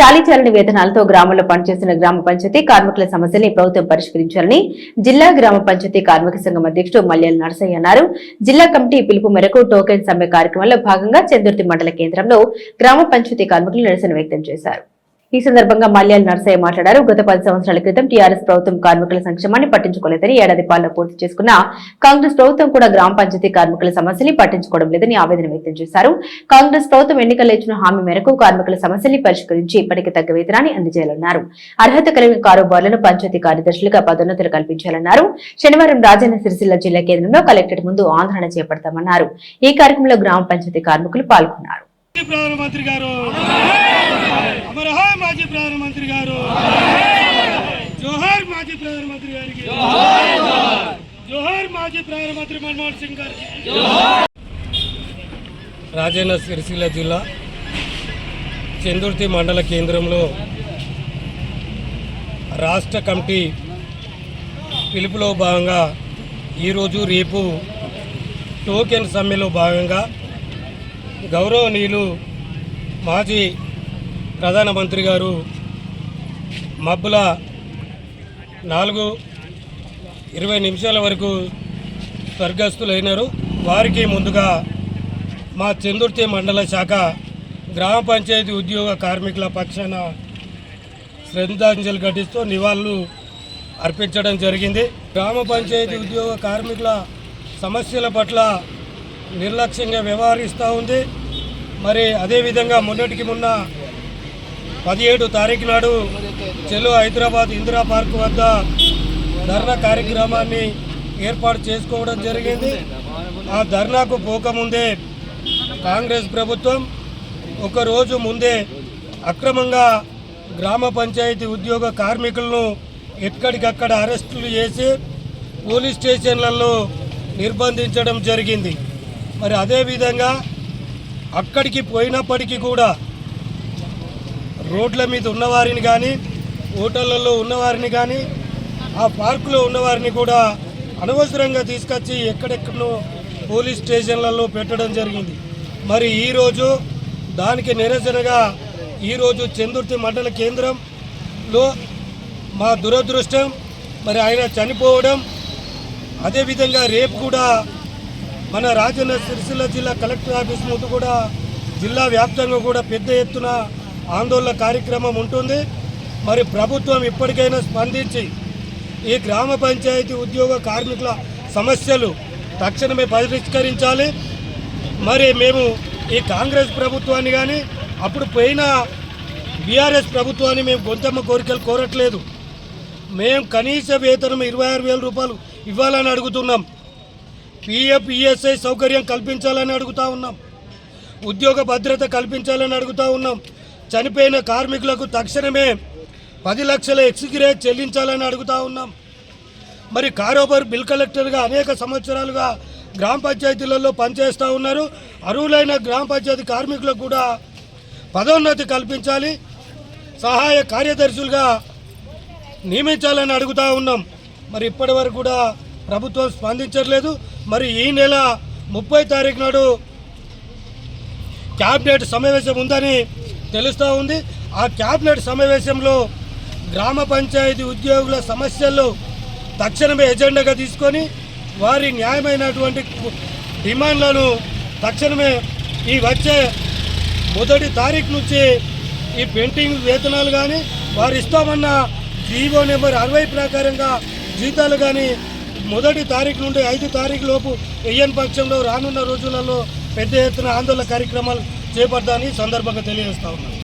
చాలీచాలని వేతనాలతో గ్రామంలో పనిచేస్తున్న గ్రామ పంచాయతీ కార్మికుల సమస్యల్ని ప్రభుత్వం పరిష్కరించాలని జిల్లా గ్రామ పంచాయతీ కార్మిక సంఘం అధ్యక్షుడు మల్యాల నరసయ్య అన్నారు. జిల్లా కమిటీ పిలుపు మేరకు టోకెన్ సమ్మె కార్యక్రమంలో భాగంగా చందుర్తి మండల కేంద్రంలో గ్రామ పంచాయతీ కార్మికులు నిరసన వ్యక్తం చేశారు. ఈ సందర్భంగా మల్యాల నర్సయ్య మాట్లాడారు. గత పది సంవత్సరాల క్రితం టీఆర్ఎస్ ప్రభుత్వం కార్మికుల సంక్షేమాన్ని పట్టించుకోలేదని ఏడాది పాలన పూర్తి చేసుకున్న కాంగ్రెస్ ప్రభుత్వం కూడా గ్రామ పంచాయతీ కార్మికుల సమస్యని పట్టించుకోవడం లేదని ఆవేదన వ్యక్తం చేశారు. కాంగ్రెస్ ప్రభుత్వం ఎన్నికల్లో ఇచ్చిన హామీ మేరకు కార్మికుల సమస్యల్ని పరిష్కరించి ఇప్పటికి తగ్గ వేతనాన్ని అందజేయాలన్నారు. అర్హత కలిగిన కారోబార్లను పంచాయతీ కార్యదర్శులుగా పదోన్నతులు కల్పించాలన్నారు. శనివారం రాజన్న సిరిసిల్ల జిల్లా కేంద్రంలో కలెక్టర్ ముందు ఆందోళన చేపడతామన్నారు. ఈ కార్యక్రమంలో గ్రామ పంచాయతీ కార్మికులు పాల్గొన్నారు. ప్రధానమంత్రి గారు. అమరహా మాజీ ప్రధానమంత్రి గారు. జోహార్ మాజీ ప్రధానమంత్రి గారికి. జోహార్ మాజీ ప్రధానమంత్రి మన్మోహన్ సింగ్ గారికి. రాజన్న సిరిసిల్ల జిల్లా చందుర్తి మండల కేంద్రంలో రాష్ట్ర కమిటీ పిలుపులో భాగంగా ఈరోజు రేపు టోకెన్ సమ్మెలో భాగంగా గౌరవనీయులు మాజీ ప్రధానమంత్రి గారు మబ్బుల నాలుగు ఇరవై నిమిషాల వరకు స్వర్గస్థులైనారు వారికి ముందుగా మా చందుర్తి మండల శాఖ గ్రామ పంచాయతీ ఉద్యోగ కార్మికుల పక్షాన శ్రద్ధాంజలి ఘటిస్తూ నివాళులు అర్పించడం జరిగింది. గ్రామ పంచాయతీ ఉద్యోగ కార్మికుల సమస్యల పట్ల నిర్లక్ష్యంగా వ్యవహరిస్తూ ఉంది. మరి అదేవిధంగా మొన్నటికి మొన్న పదిహేడు తారీఖు నాడు చెలో హైదరాబాద్ ఇందిరా పార్క్ వద్ద ధర్నా కార్యక్రమాన్ని ఏర్పాటు చేసుకోవడం జరిగింది. ఆ ధర్నాకు పోకముందే కాంగ్రెస్ ప్రభుత్వం ఒకరోజు ముందే అక్రమంగా గ్రామ పంచాయతీ ఉద్యోగ కార్మికులను ఎక్కడికక్కడ అరెస్టులు చేసి పోలీస్ స్టేషన్లలో నిర్బంధించడం జరిగింది. మరి అదేవిధంగా అక్కడికి పోయినప్పటికీ కూడా రోడ్ల మీద ఉన్నవారిని కానీ హోటళ్ళలో ఉన్నవారిని కానీ ఆ పార్కులో ఉన్నవారిని కూడా అనవసరంగా తీసుకొచ్చి ఎక్కడెక్కడో పోలీస్ స్టేషన్లలో పెట్టడం జరిగింది. మరి ఈరోజు దానికి నిరసనగా ఈరోజు చందుర్తి మండల కేంద్రంలో మా దురదృష్టం మరి ఆయన చనిపోవడం అదేవిధంగా రేపు కూడా మన రాజన్న సిరిసిల్ల జిల్లా కలెక్టర్ ఆఫీస్ ముందు కూడా జిల్లా వ్యాప్తంగా కూడా పెద్ద ఎత్తున ఆందోళన కార్యక్రమం ఉంటుంది. మరి ప్రభుత్వం ఇప్పటికైనా స్పందించి ఈ గ్రామ పంచాయతీ ఉద్యోగ కార్మికుల సమస్యలు తక్షణమే పరిష్కరించాలి. మరి మేము ఈ కాంగ్రెస్ ప్రభుత్వాన్ని కానీ అప్పుడు పోయిన బీఆర్ఎస్ ప్రభుత్వాన్ని మేము గొంతమ్మ కోరికలు కోరట్లేదు. మేము కనీస వేతనం ఇరవై ఆరు వేల రూపాయలు ఇవ్వాలని అడుగుతున్నాం. పిఎఫ్ ఈఎస్ఐ సౌకర్యం కల్పించాలని అడుగుతా ఉన్నాం. ఉద్యోగ భద్రత కల్పించాలని అడుగుతా ఉన్నాం. చనిపోయిన కార్మికులకు తక్షణమే పది లక్షల ఎక్స్గ్రేట్ చెల్లించాలని అడుగుతా ఉన్నాం. మరి కారోబార్ బిల్ కలెక్టర్గా అనేక సంవత్సరాలుగా గ్రామ పంచాయతీలలో పనిచేస్తూ ఉన్నారు. అర్హులైన గ్రామ పంచాయతీ కార్మికులకు కూడా పదోన్నతి కల్పించాలి. సహాయ కార్యదర్శులుగా నియమించాలని అడుగుతూ ఉన్నాం. మరి ఇప్పటి వరకు కూడా ప్రభుత్వం స్పందించట్లేదు. మరి ఈ నెల ముప్పై తారీఖు నాడు క్యాబినెట్ సమావేశం ఉందని తెలుస్తూ ఉంది. ఆ క్యాబినెట్ సమావేశంలో గ్రామ పంచాయతీ ఉద్యోగుల సమస్యలు తక్షణమే ఎజెండాగా తీసుకొని వారి న్యాయమైనటువంటి డిమాండ్లను తక్షణమే ఈ వచ్చే మొదటి తారీఖు నుంచి ఈ పెయింటింగ్ వేతనాలు కానీ వారు ఇస్తామన్న జీవో నెంబర్ అరవై ప్రకారంగా జీతాలు కానీ మొదటి తారీఖు నుండి ఐదు తారీఖు లోపు వెయ్యని పక్షంలో రానున్న రోజులలో పెద్ద ఎత్తున ఆందోళన కార్యక్రమాలు చేపడతామని సందర్భంగా తెలియజేస్తా ఉన్నాను.